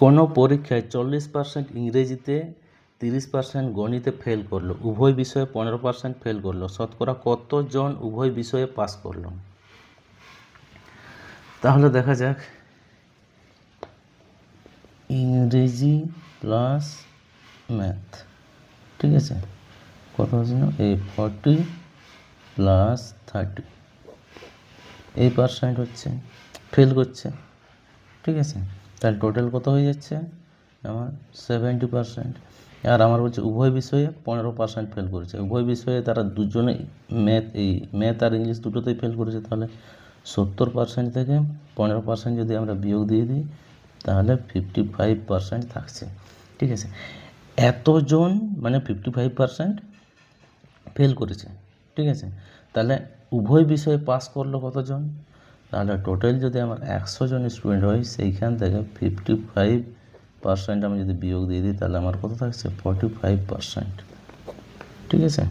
কোনো পরীক্ষায় চল্লিশ পার্সেন্ট ইংরেজিতে, তিরিশ পার্সেন্ট গণিতে ফেল করল, উভয় বিষয়ে পনেরো পার্সেন্ট ফেল করল। শতকরা কতজন উভয় বিষয়ে পাস করল? তাহলে দেখা যাক। ইংরেজি প্লাস ম্যাথ ঠিক আছে? কত না এই ফর্টি প্লাস থার্টি এই পার্সেন্ট হচ্ছে ফেল করছে, ঠিক আছে? তাহলে টোটাল কত হয়ে যাচ্ছে? আমার সেভেন্টি পার্সেন্ট আর আমার বলছে, উভয় বিষয়ে পনেরো পার্সেন্ট ফেল করেছে। উভয় বিষয়ে তারা দুজনে ম্যাথ এই ম্যাথ আর ইংলিশ দুটোতেই ফেল করেছে। তাহলে সত্তর পার্সেন্ট থেকে পনেরো পার্সেন্ট যদি আমরা বিয়োগ দিয়ে দিই, তাহলে ফিফটি ফাইভ পার্সেন্ট থাকছে। ঠিক আছে? এতজন মানে ফিফটি ফাইভ পার্সেন্ট ফেল করেছে। ঠিক আছে? তাহলে উভয় বিষয়ে পাস করল কতজন? তাহলে টোটাল যদি আমার একশো জন স্টুডেন্ট হয়, সেইখান থেকে ফিফটি ফাইভ পার্সেন্ট আমি যদি বিয়োগ দিয়ে দিই, তাহলে আমার কত থাকছে? ফর্টি ফাইভ পার্সেন্ট ঠিক আছে?